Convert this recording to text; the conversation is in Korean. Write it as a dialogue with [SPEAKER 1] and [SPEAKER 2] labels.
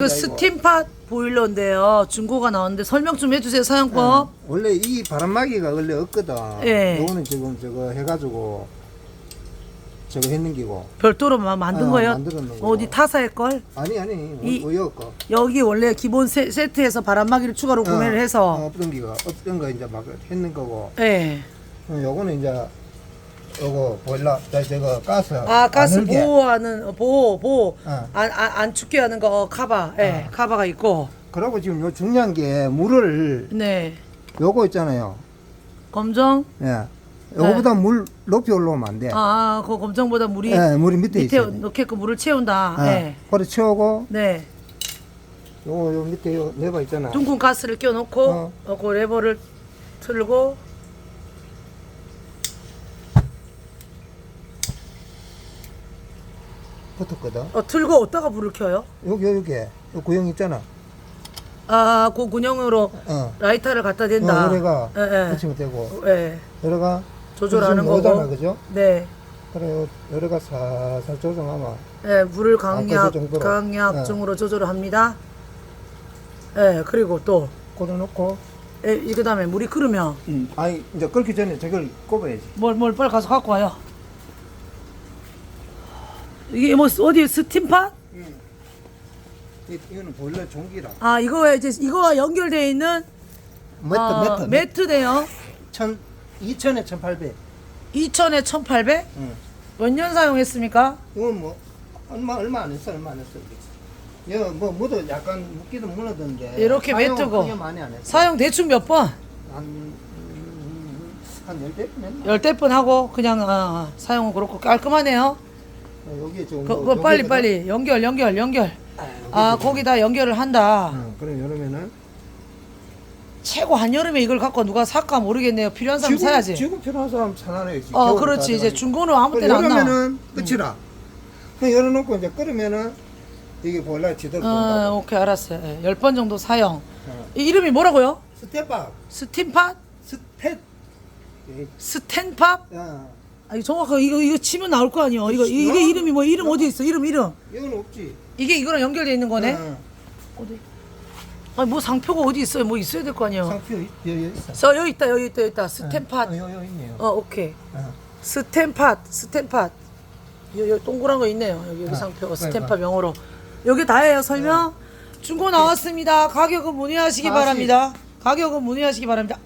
[SPEAKER 1] 그 스팀팟 보일러인데요. 중고가 나왔는데 설명 좀 해주세요 사용법.
[SPEAKER 2] 원래 이 바람막이가 원래 없거든.
[SPEAKER 1] 예.
[SPEAKER 2] 요거는 지금 저거 해가지고 저거 했는 기고.
[SPEAKER 1] 별도로 마- 만든
[SPEAKER 2] 어,
[SPEAKER 1] 거예요.
[SPEAKER 2] 만들었는 거.
[SPEAKER 1] 어디 타사의 걸?
[SPEAKER 2] 아니 아니
[SPEAKER 1] 이-
[SPEAKER 2] 거.
[SPEAKER 1] 여기 원래 기본 세, 세트에서 바람막이를 추가로 구매를
[SPEAKER 2] 어,
[SPEAKER 1] 해서.
[SPEAKER 2] 어, 없던 기가 없던 거 이제 막 했는 거고.
[SPEAKER 1] 예.
[SPEAKER 2] 어, 요거는 이제 요거 보일러 저 저거 가스.
[SPEAKER 1] 아 가스. 보호하는 어, 보호 보호
[SPEAKER 2] 어.
[SPEAKER 1] 안, 안, 안 춥게 하는 거 어, 카바. 예.
[SPEAKER 2] 어.
[SPEAKER 1] 카바가 있고.
[SPEAKER 2] 그리고 지금 요 중요한 게 물을
[SPEAKER 1] 네.
[SPEAKER 2] 요거 있잖아요.
[SPEAKER 1] 검정.
[SPEAKER 2] 예. 요거보다 물 높이 올라오면 안 돼.
[SPEAKER 1] 네. 아, 그 검정보다 물이
[SPEAKER 2] 예, 물이 밑에,
[SPEAKER 1] 밑에
[SPEAKER 2] 있어요.
[SPEAKER 1] 넣게끔 물을 채운다.
[SPEAKER 2] 예.
[SPEAKER 1] 예.
[SPEAKER 2] 그래 채우고
[SPEAKER 1] 네.
[SPEAKER 2] 요거 요 밑에 요 레버 있잖아.
[SPEAKER 1] 둥근 가스를 껴놓고
[SPEAKER 2] 어.
[SPEAKER 1] 어. 그 레버를 틀고
[SPEAKER 2] 붙었거든.
[SPEAKER 1] 어, 틀고 어디다가 불을 켜요?
[SPEAKER 2] 여기 여기 요 구형 있잖아.
[SPEAKER 1] 아, 그 군용으로
[SPEAKER 2] 어.
[SPEAKER 1] 라이터를 갖다 댄다.
[SPEAKER 2] 어, 여기가
[SPEAKER 1] 예, 예.
[SPEAKER 2] 붙이면 되고
[SPEAKER 1] 예.
[SPEAKER 2] 여기가
[SPEAKER 1] 조절하는 거고.
[SPEAKER 2] 그죠?
[SPEAKER 1] 네.
[SPEAKER 2] 그래 여기가 살살 조정하면
[SPEAKER 1] 예, 불을
[SPEAKER 2] 아,
[SPEAKER 1] 강약,
[SPEAKER 2] 그 정도로.
[SPEAKER 1] 강약
[SPEAKER 2] 예.
[SPEAKER 1] 중으로 조절을 합니다. 예, 그리고 또,
[SPEAKER 2] 꽂아놓고
[SPEAKER 1] 예, 이 그다음에 물이 끓으면
[SPEAKER 2] 아니 이제 끓기 전에 저걸 꼽아야지.
[SPEAKER 1] 뭘, 뭘 빨리 가서 갖고 와요. 이게 뭐 어디 스팀팟?
[SPEAKER 2] 이, 이거는 보일러 종기라.
[SPEAKER 1] 아, 이거에 이제 이거와 연결되어 있는
[SPEAKER 2] 매트
[SPEAKER 1] 어,
[SPEAKER 2] 매트 매트.
[SPEAKER 1] 매트네요.
[SPEAKER 2] 천 2천에 1,800.
[SPEAKER 1] 2천에 1,800?
[SPEAKER 2] 응.
[SPEAKER 1] 몇 년 사용했습니까?
[SPEAKER 2] 이건 뭐 얼마 얼마 안 했어 얼마 안 했어. 이거 뭐 묻어 약간 묻기도 무너던데.
[SPEAKER 1] 이렇게
[SPEAKER 2] 사용은
[SPEAKER 1] 매트고.
[SPEAKER 2] 크게 많이 안 했어.
[SPEAKER 1] 사용 대충 몇 번?
[SPEAKER 2] 한한 열대 분 했나?
[SPEAKER 1] 열대 번 하고 그냥 아, 사용은 그렇고 깔끔하네요.
[SPEAKER 2] 어, 여기에 지금
[SPEAKER 1] 그, 뭐거 빨리? 빨리 연결 연결 연결. 아
[SPEAKER 2] 지금.
[SPEAKER 1] 거기다 연결을 한다.
[SPEAKER 2] 어, 그럼 여름에는
[SPEAKER 1] 최고 한여름에 이걸 갖고 누가 살까 모르겠네요. 필요한 사람 사야지.
[SPEAKER 2] 지금 필요한 사람 사놔야지.
[SPEAKER 1] 어 그렇지 이제
[SPEAKER 2] 따져가지고.
[SPEAKER 1] 중고는 아무 때나 안 나와.
[SPEAKER 2] 여름에는 끝이라. 그냥 열어놓고 이제 끓으면은 이게 보일러 제대로
[SPEAKER 1] 어
[SPEAKER 2] 본다고.
[SPEAKER 1] 오케이 알았어요. 예, 열번 정도 사용.
[SPEAKER 2] 어.
[SPEAKER 1] 이 이름이 뭐라고요?
[SPEAKER 2] 스텝밥,
[SPEAKER 1] 스팀팟?
[SPEAKER 2] 스텝. 예,
[SPEAKER 1] 스탠팝?
[SPEAKER 2] 야,
[SPEAKER 1] 아, 이거 정확하게 이거 이거 치면 나올 거 아니에요. 이거 이게
[SPEAKER 2] 어?
[SPEAKER 1] 이름이 뭐 이름 어디 있어? 이름 이름.
[SPEAKER 2] 이건 없지.
[SPEAKER 1] 이게 이거랑 연결돼 있는 거네.
[SPEAKER 2] 어,
[SPEAKER 1] 어디? 아니 뭐 상표가 어디 있어요? 뭐 있어야 될 거 아니에요.
[SPEAKER 2] 상표 여기 여기 있어.
[SPEAKER 1] 저 여기 있다 여기 있다 여기 있다 스탬팟.
[SPEAKER 2] 어, 여기 여기 있네요.
[SPEAKER 1] 어 오케이.
[SPEAKER 2] 어.
[SPEAKER 1] 스탬팟 스탬팟. 여기, 여기 동그란 거 있네요. 여기, 여기
[SPEAKER 2] 아,
[SPEAKER 1] 상표가
[SPEAKER 2] 그래,
[SPEAKER 1] 스탬팟
[SPEAKER 2] 그래.
[SPEAKER 1] 명으로. 여기 다예요 설명. 중고 나왔습니다. 가격은 문의하시기
[SPEAKER 2] 사십.
[SPEAKER 1] 바랍니다. 가격은 문의하시기 바랍니다.